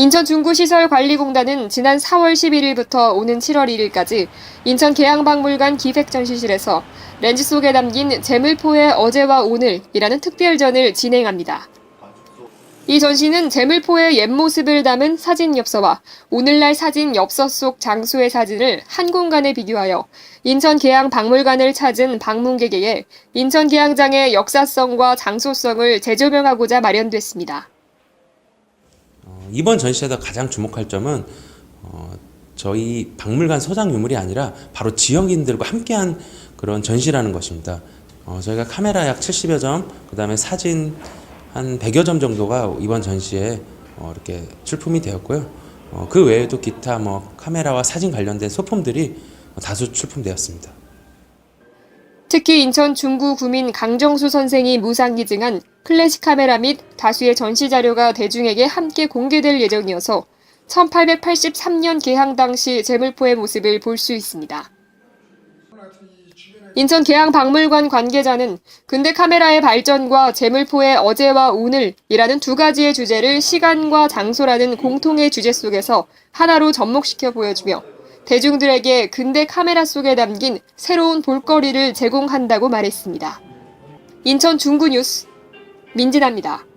인천 중구시설관리공단은 지난 4월 11일부터 오는 7월 1일까지 인천 계양박물관 기획전시실에서 렌즈 속에 담긴 재물포의 어제와 오늘이라는 특별전을 진행합니다. 이 전시는 재물포의 옛 모습을 담은 사진 엽서와 오늘날 사진 엽서 속 장소의 사진을 한 공간에 비교하여 인천 계양 박물관을 찾은 방문객에게 인천 계양장의 역사성과 장소성을 재조명하고자 마련됐습니다. 어, 이번 전시에서 가장 주목할 점은 어, 저희 박물관 소장 유물이 아니라 바로 지역인들과 함께한 그런 전시라는 것입니다. 어, 저희가 카메라 약 70여 점, 그 다음에 사진 한 100여 점 정도가 이번 전시에 어, 이렇게 출품이 되었고요. 어, 그 외에도 기타 뭐 카메라와 사진 관련된 소품들이 다수 출품되었습니다. 특히 인천 중구 구민 강정수 선생이 무상기증한 클래식 카메라 및 다수의 전시 자료가 대중에게 함께 공개될 예정이어서 1883년 개항 당시 재물포의 모습을 볼 수 있습니다. 인천 계양박물관 관계자는 근대 카메라의 발전과 재물포의 어제와 오늘이라는 두 가지의 주제를 시간과 장소라는 공통의 주제 속에서 하나로 접목시켜 보여주며 대중들에게 근대 카메라 속에 담긴 새로운 볼거리를 제공한다고 말했습니다. 인천 중구 뉴스 민진아입니다.